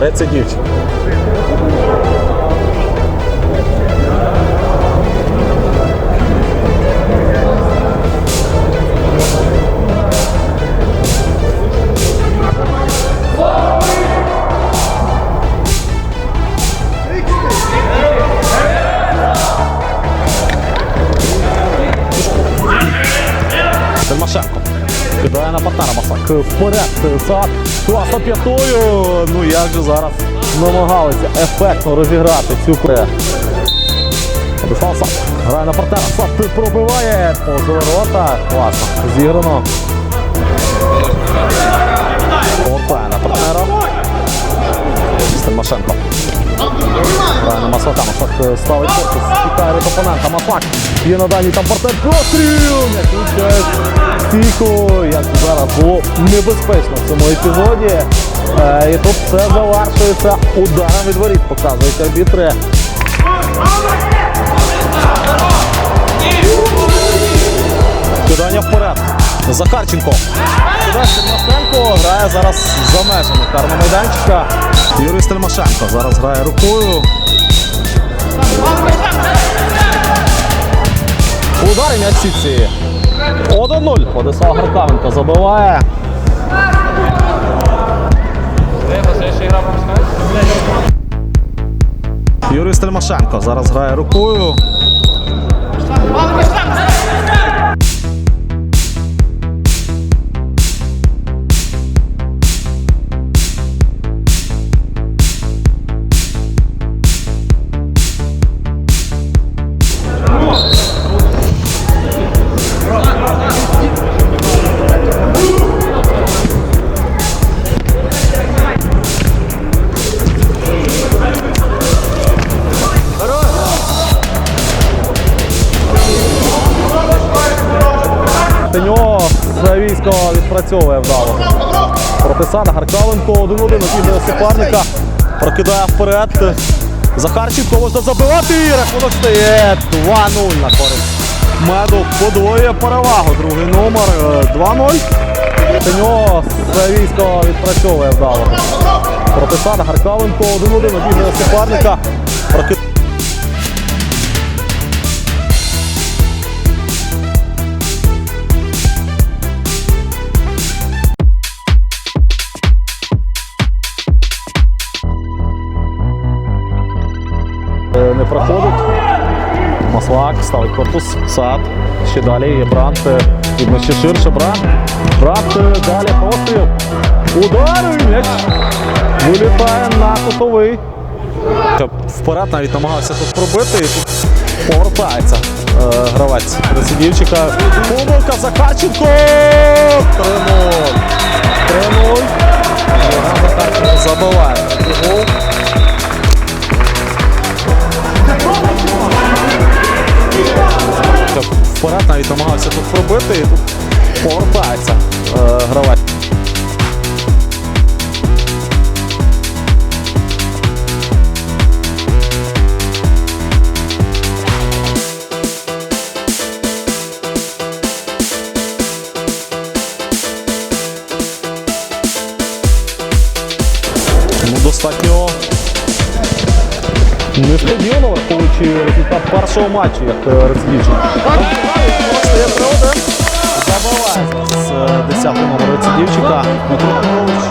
рецидівчик. Вперед. Сад. Класно п'ятою. Ну як же зараз намагалися ефектно розіграти цю кре. Владислав Сад. Грає на партнера. Сад пробиває. Позаворота. Класно. Зіграно. Повертає на. Тимошенко. Маслака. Маслак е, ставить корпус. Тікає від опонента. Маслак. Є на дальній там партнер. Простріл! В. Як зараз було небезпечно в цьому епізоді. Е, і тут все завершується ударом від воріт. Показують арбітри. Кидання вперед. Захарченко. Кидає Стельмашенко. Грає зараз за межами карного майданчика. Юрій Стельмашенко зараз грає рукою. Удар і м'яч сітці. 1-0. Владислав Гаркавенко забиває. Юрій Стельмашенко зараз грає рукою. Відпрацьовує вдало. Прописана Гаркавенко 1-1 обігрує суперника. Прокидає вперед. Захарченко можна забивати. І рахунок стає 2-0 на користь. Меду подвоює перевагу. Другий номер е, 2-0. Пеньо все військо відпрацьовує вдало. Прописана Гаркавенко 1-1 обігрує суперника. Ставить корпус, сад. Ще далі є Брант. е, Видно, ще ширше Брант. Брант е, далі постріл. Удар і м'яч. Вилітає на кутовий. Вперед навіть намагався тут пробити повертається е, гравець Рецидівчика. Помилка Захарченко! 3-0. 3-0. Захарченко забиває. Вперед навіть намагався тут пробити і тут повертається е, гравець. Несподівано, враховуючи результат першого матчу, як е, Рецидівчик. з 3-1. Забиває зараз е, 10 номер Рецидівчика. Дмитро Петрович.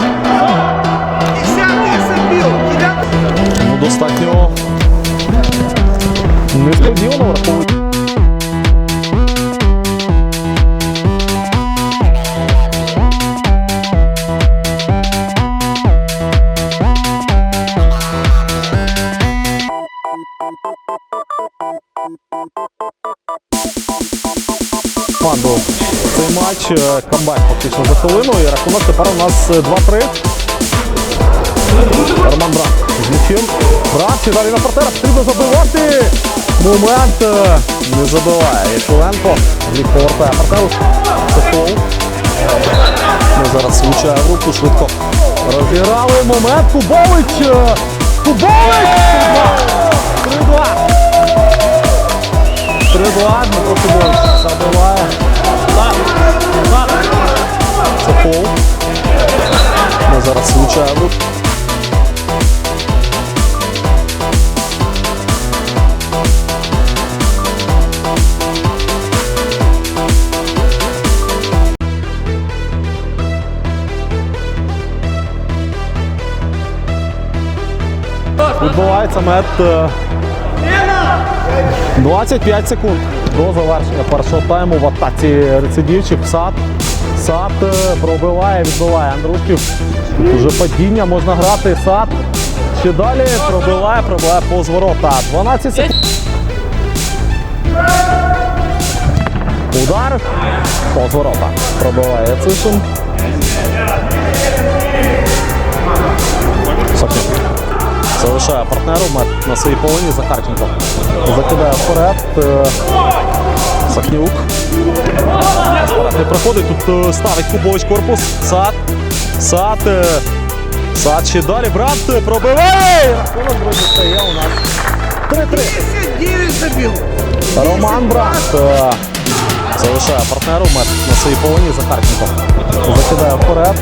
Ну, достатньо несподівано, враховуючи. Е, фактично за хвилину. І рахунок тепер у нас е, 2-3. Роман Брат з м'ячем. Брат далі на партера. Потрібно забивати. Момент е, не забиває. Якуленко. Лік повертає партеру. Фол. Ну, зараз влучає в руку швидко. Розіграли момент. Кубович. е, Кубович! 3-2. 3-2. Дмитро Кубович забиває. Це пол. Ми зараз влучаємо. Відбувається мед е, е, 25 секунд до завершення першого тайму в атаці рецидівчик. Сад. Сад е, пробиває, відбиває Андрушків. Уже падіння, можна грати. Сад. Ще далі пробиває, пробиває повз ворота. 12 секунд. Удар. Повз ворота. Пробиває Цишин. Залишає партнеру мет на своїй полоні Захарченко. Закидає вперед. е, Сахнюк. Не проходить. Тут е, ставить кубович корпус. Сад. Сад. е, Сад ще далі. Брат пробиває. Рахунок, друзі, стає у нас 3-3. Роман Брат. Залишає партнеру мет на своїй полоні Захарченко. Закидає вперед.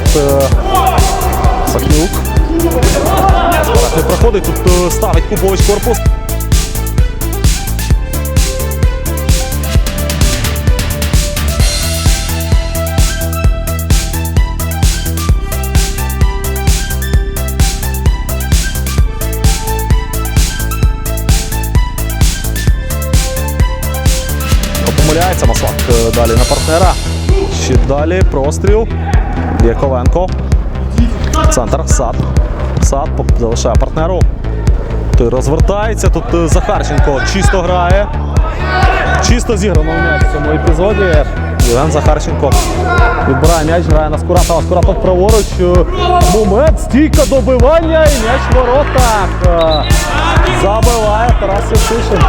Сахнюк. Не проходить. Тут е, ставить кубович корпус. Помиляється Маслак е, далі на партнера. Ще далі простріл. Яковенко. Центр. Сад. Сад залишає партнеру. Той розвертається. Тут е, Захарченко чисто грає. Чисто зіграно м'яч в цьому епізоді. Євген Захарченко відбирає м'яч, грає на Скуратова. Скуратов праворуч. Е, Момент, стійка добивання і м'яч в воротах. Е, Забиває Тарас Євтушин.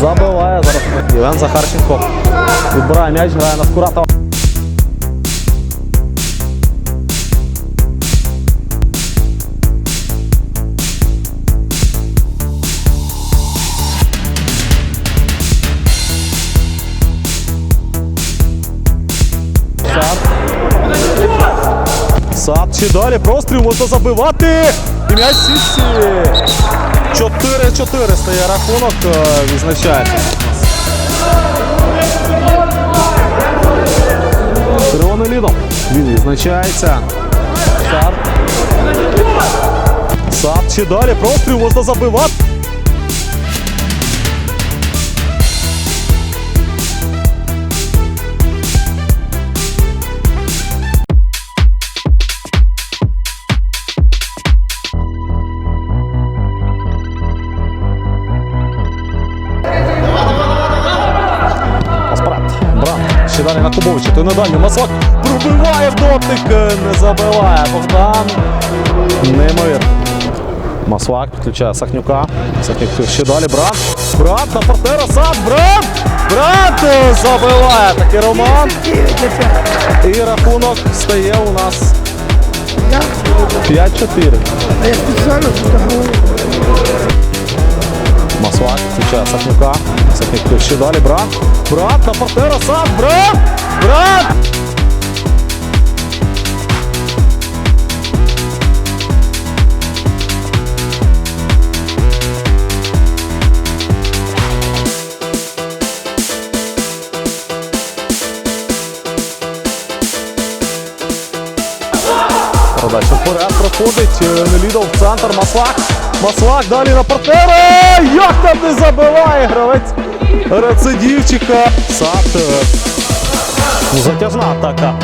Забиває зараз Євген Захарченко. Відбирає м'яч, грає на Скуратова. Ще далі. Простріл можна забивати. І м'яч в сітці. 4-4 стає рахунок, е, відзначається. Червоним лідом. Він відзначається. Ще далі. Простріл можна забивати. Брат. Ще далі на Кубовича. Той на. Маслак пробиває в дотик. е, Не забиває. Богдан. Неймовірно. Маслак підключає Сахнюка. Сахнюк ще далі. Брат. Брат на партнера. Сад. Брат. Брат е, забиває. Такий Роман. І рахунок стає у нас Я, 5-4. А я специально фотографую. Маслак включає Сахнюка. Сахнюк ще далі. Брат. Брат на партнера. Сад. Брат. Брат. Передача вперед проходить. е, Нелідов в центр. Маслак. Маслак далі на партнера. Як там не забиває гравець рецидівчика. Сад. Затяжна атака.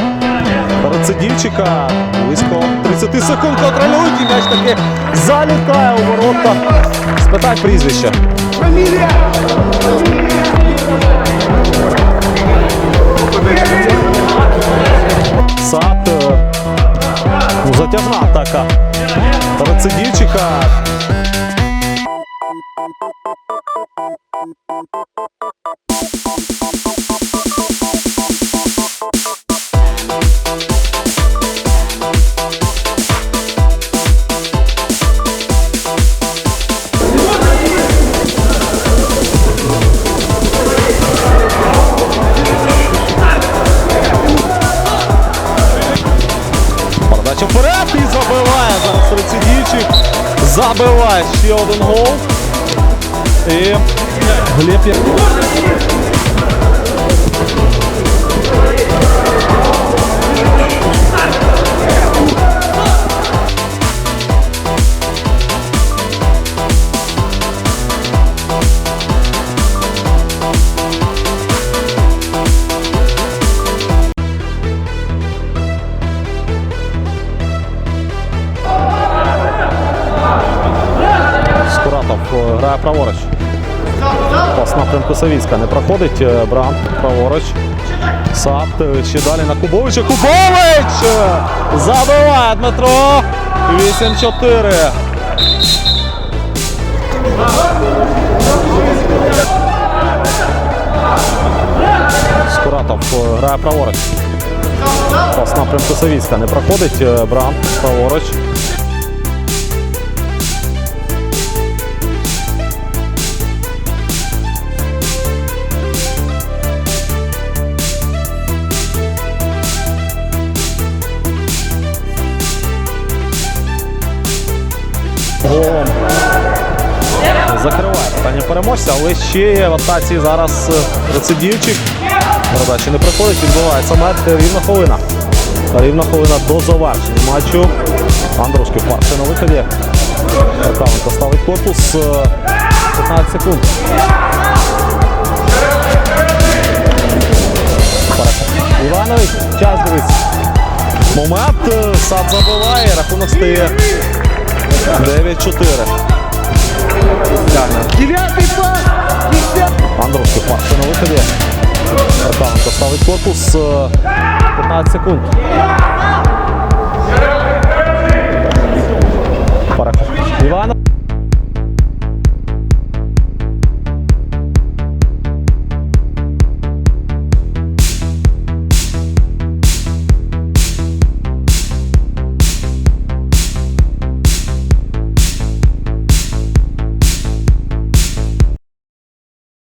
Рецидівчика. Близько 30 секунд контролюють і м'яч таки залітає у ворота. Спитай прізвище. Фамилия. Сад. затяжна атака. Рецидівчика. Забиває ще один гол. І Глеб Савіцька не проходить. Е, Брам праворуч. Сад е, ще далі на Кубовича. Кубович! Е, Забиває Дмитро. 8-4. Скуратов грає праворуч. Пас напрямку Савіцька не проходить. Брам праворуч. Переможця, але ще в атаці зараз е, рецидівчик. Передачі не приходить, відбувається мет рівна хвилина. Рівна хвилина до завершення матчу. Андрушки вперше на виході. Рукавенко ставить корпус. е, 15 секунд. Іванович, час дивись. Момент. е, Сад забиває, рахунок стає 9-4. Девятый Андрушки вперше на виході. Рукавенко ставить корпус. е, 15 секунд.